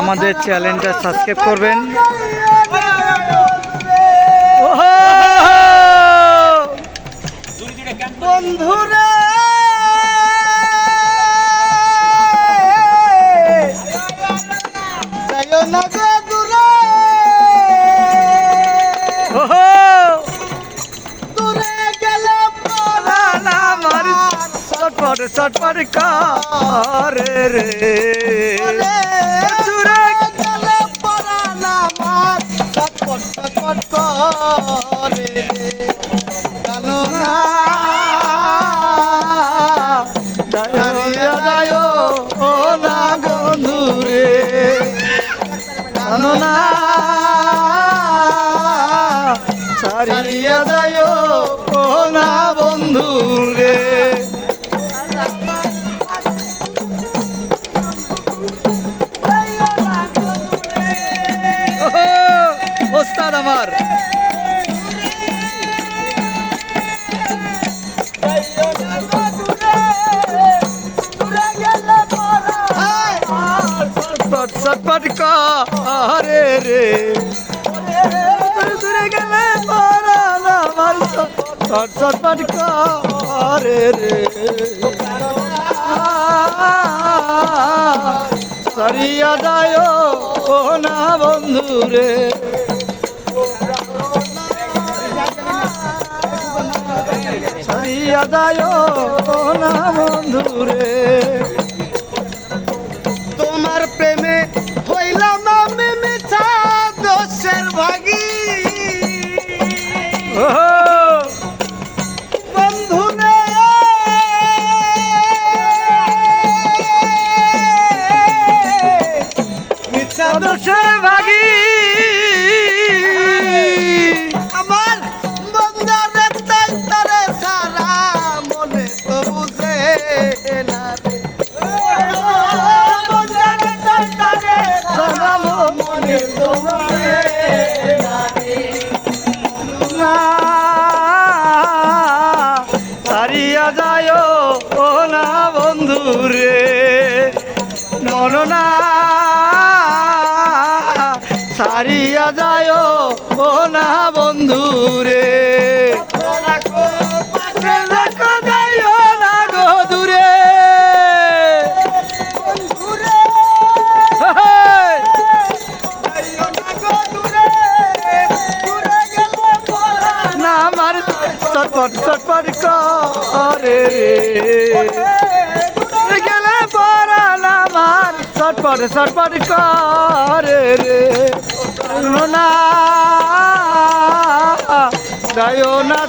আমাদের চ্যানেলটা সাবস্ক্রাইব করবেন। বন্ধুরা! সরকারে রে? চুরে গেলে পরানা মাছ সটপট সটপট করে। কালো না ছাড়িয়া রে। দূরে গেলে পরাল রে। সরিয়া যায় ও না বন্ধু রে। সরিয়া যায় ও না বন্ধু রে। শোনো না। সারিয়া যায় ও না বন্ধু রে। চটপট চটপট করে রে। সটপট সটপট করে রে? না দায়ো না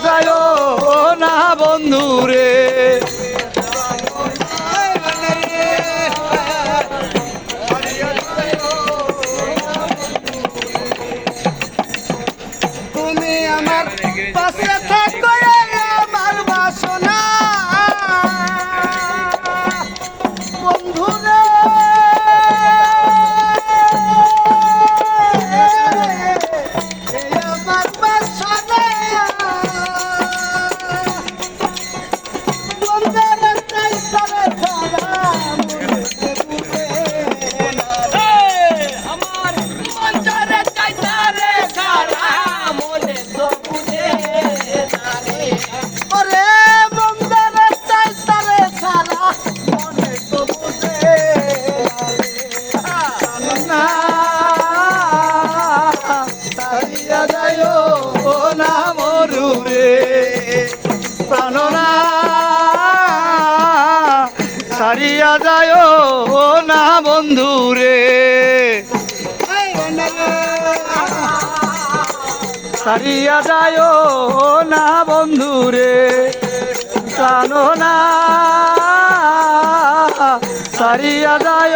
ভুলিয়া যায় না বন্ধুরে সারিয়া যায় না বন্ধুরে জানো না সারিয়া যায়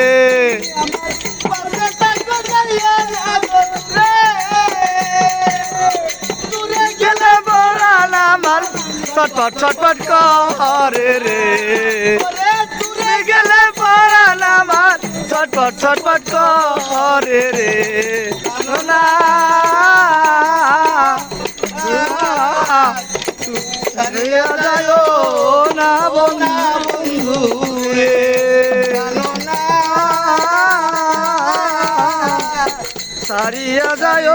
ছটপট ছটপট করে রে। দূরে গেলে পরান আমার। ছটপট ছটপট করে রে। না যায় না বন্ধু রে। সারিয়া যায়